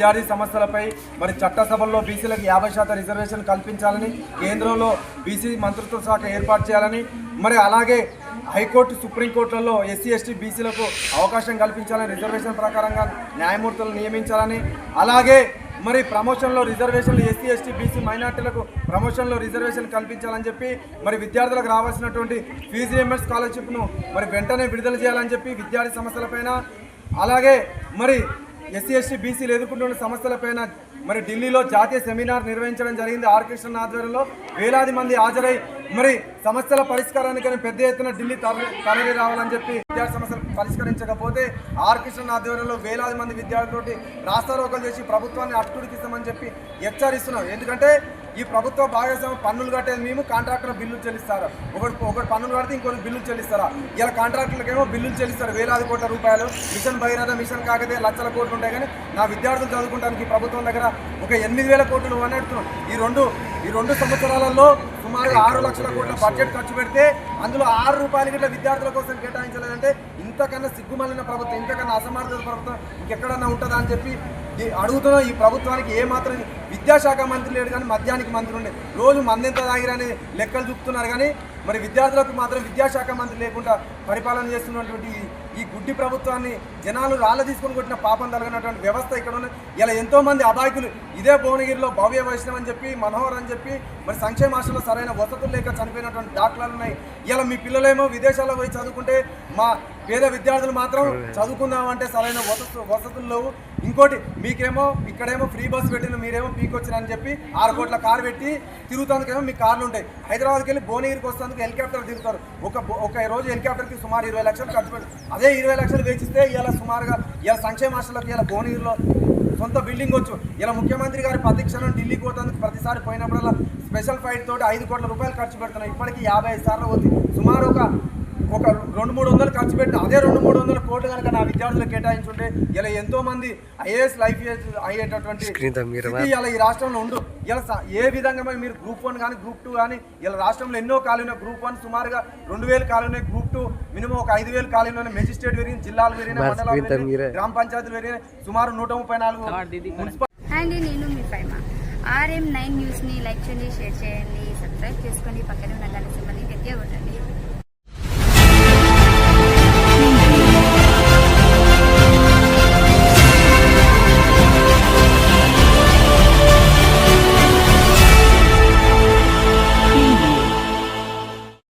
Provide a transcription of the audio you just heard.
విద్యార్థి సమస్యలపై మరి చట్టసభల్లో బీసీలకు యాభై శాతం రిజర్వేషన్ కల్పించాలని కేంద్రంలో బీసీ మంత్రిత్వ శాఖ ఏర్పాటు చేయాలని మరి అలాగే హైకోర్టు సుప్రీంకోర్టులలో ఎస్సీ ఎస్టీ బీసీలకు అవకాశం కల్పించాలని రిజర్వేషన్ ప్రకారంగా న్యాయమూర్తులను నియమించాలని అలాగే మరి ప్రమోషన్లో రిజర్వేషన్లు ఎస్సీ ఎస్టీ బీసీ మైనార్టీలకు ప్రమోషన్లో రిజర్వేషన్ కల్పించాలని చెప్పి మరి విద్యార్థులకు రావాల్సినటువంటి ఫీజు రియంబర్స్ స్కాలర్షిప్ను మరి వెంటనే విడుదల చేయాలని చెప్పి విద్యార్థి సమస్యలపైన అలాగే మరి ఎస్సీ ఎస్టీ బీసీలు ఎదుర్కొంటున్న సమస్యలపైన మరి ఢిల్లీలో జాతీయ సెమినార్ నిర్వహించడం జరిగింది. ఆర్. కృష్ణ ఆధ్వర్యంలో వేలాది మంది హాజరై మరి సమస్యల పరిష్కారానికి పెద్ద ఎత్తున ఢిల్లీ తరలి తరలి రావాలని చెప్పి విద్యార్థి సమస్యలు పరిష్కరించకపోతే ఆర్. కృష్ణ ఆధ్వర్యంలో వేలాది మంది విద్యార్థులతో రాస్తారోకలు చేసి ప్రభుత్వాన్ని అట్టుడికిస్తామని చెప్పి హెచ్చరిస్తున్నాం. ఎందుకంటే ఈ ప్రభుత్వ భాగస్వామ్య పన్నులు కట్టేది మేము కాంట్రాక్టర్ బిల్లులు చెల్లిస్తారు? ఒకటి ఒకటి పన్నులు కడితే ఇంకొకటి బిల్లులు చెల్లిస్తారా? ఇలా కాంట్రాక్టర్లకేమో బిల్లులు చెల్లిస్తారు వేలాది కోట్ల రూపాయలు. మిషన్ భగీరథ మిషన్ కాకతే లక్షల కోట్లు ఉంటాయి కానీ నా విద్యార్థులు చదువుకుంటానికి ప్రభుత్వం దగ్గర ఒక ఎనిమిది వేల కోట్లు అని ఈ రెండు ఈ రెండు సంవత్సరాలలో సుమారు ఆరు లక్షల కోట్ల బడ్జెట్ ఖర్చు పెడితే అందులో ఆరు రూపాయలు గిట్ల విద్యార్థుల కోసం కేటాయించలేదంటే ఇంతకన్నా సిగ్గుమలిన ప్రభుత్వం ఇంతకన్నా అసమర్థత ప్రభుత్వం ఇంకెక్కడన్నా ఉంటుందా అని చెప్పి అడుగుతున్న ఈ ప్రభుత్వానికి ఏ మాత్రం విద్యాశాఖ మంత్రి లేడు కానీ మద్యానికి మంత్రి ఉండే. రోజు మందెంత తాగిరని లెక్కలు చూపుతున్నారు కానీ మరి విద్యార్థులకు మాత్రం విద్యాశాఖ మంత్రి లేకుండా పరిపాలన చేస్తున్నటువంటి ఈ- గుడ్డి ప్రభుత్వాన్ని జనాలు రాళ్ళ తీసుకొని కొట్టిన పాపం తలగినటువంటి వ్యవస్థ ఇక్కడ ఉన్నది. ఇలా ఎంతోమంది అబాయకులు ఇదే భువనగిరిలో భవ్య వైష్ణవ్ అని చెప్పి మనోహర్ అని చెప్పి మరి సంక్షేమ ఆశలో సరైన వసతులు లేక చనిపోయినటువంటి డాక్టర్లు ఉన్నాయి. ఇలా మీ పిల్లలేమో విదేశాల్లో పోయి చదువుకుంటే మా పేద విద్యార్థులు మాత్రం చదువుకుందామంటే సరైన వసతు వసతులు లేవు. ఇంకోటి మీకేమో ఇక్కడేమో ఫ్రీ బస్ పెట్టిన మీరేమో పీక్ వచ్చిరని చెప్పి ఆరు కోట్ల కారు పెట్టి తిరుగుతానికేమో మీ కార్లు ఉంటాయి. హైదరాబాద్కి వెళ్ళి భువనగిరికి వస్తానికి హెలికాప్టర్ తిరుగుతారు ఒక ఒక రోజు హెలికాప్టర్కి సుమారు ఇరవై లక్షలు ఖర్చు పెట్టి అదే ఇరవై లక్షలు వేచిస్తే ఇలా సుమారుగా ఇలా సంక్షేమ హాస్టల్కి ఇలా భువనగిరిలో సొంత బిల్డింగ్ వచ్చు. ఇలా ముఖ్యమంత్రి గారి ప్రతిక్షణం ఢిల్లీకి పోతానికి ప్రతిసారి పోయినప్పుడల్లా స్పెషల్ ఫ్లైట్ తోటి ఐదు కోట్ల రూపాయలు ఖర్చు పెడుతున్నాయి. ఇప్పటికీ యాభై ఐదు సార్లు పోతుంది. సుమారు ఒక ఒక రెండు మూడు వందలు ఖర్చు పెట్టి అదే రెండు మూడు వందల కోట్లు కనుక నా విద్యార్థులకు కేటాయించుంటే ఇలా ఎంతో మంది ఐఏఎస్ లైఫ్ అయ్యేటటువంటి ఇలా ఈ రాష్ట్రంలో ఉండు. ఇలా ఏ విధంగా మరి గ్రూప్ వన్ కానీ గ్రూప్ టూ కానీ ఇలా రాష్ట్రంలో ఎన్నో ఖాళీ ఉన్నాయి. గ్రూప్ వన్ సుమారుగా రెండు వేలు ఖాళీ ఉన్నాయి. గ్రూప్ టూ మినిమం ఒక ఐదు వేలు ఖాళీ ఉన్నాయి. మెజిస్ట్రేట్ పెరిగింది జిల్లాలు పెరిగినాయి మండలాలు గ్రామ పంచాయతీలు పెరిగినాయి. సుమారు నూట ముప్పై నాలుగు మున్సిపల్ అండి నేను మీ ఫైమా. ఆర్ఎం నైన్ న్యూస్ని లైక్ చేయండి షేర్ చేయండి సబ్స్క్రైబ్ చేసుకోండి. పక్కనే ఉన్న గంట సింబల్ని గట్టిగా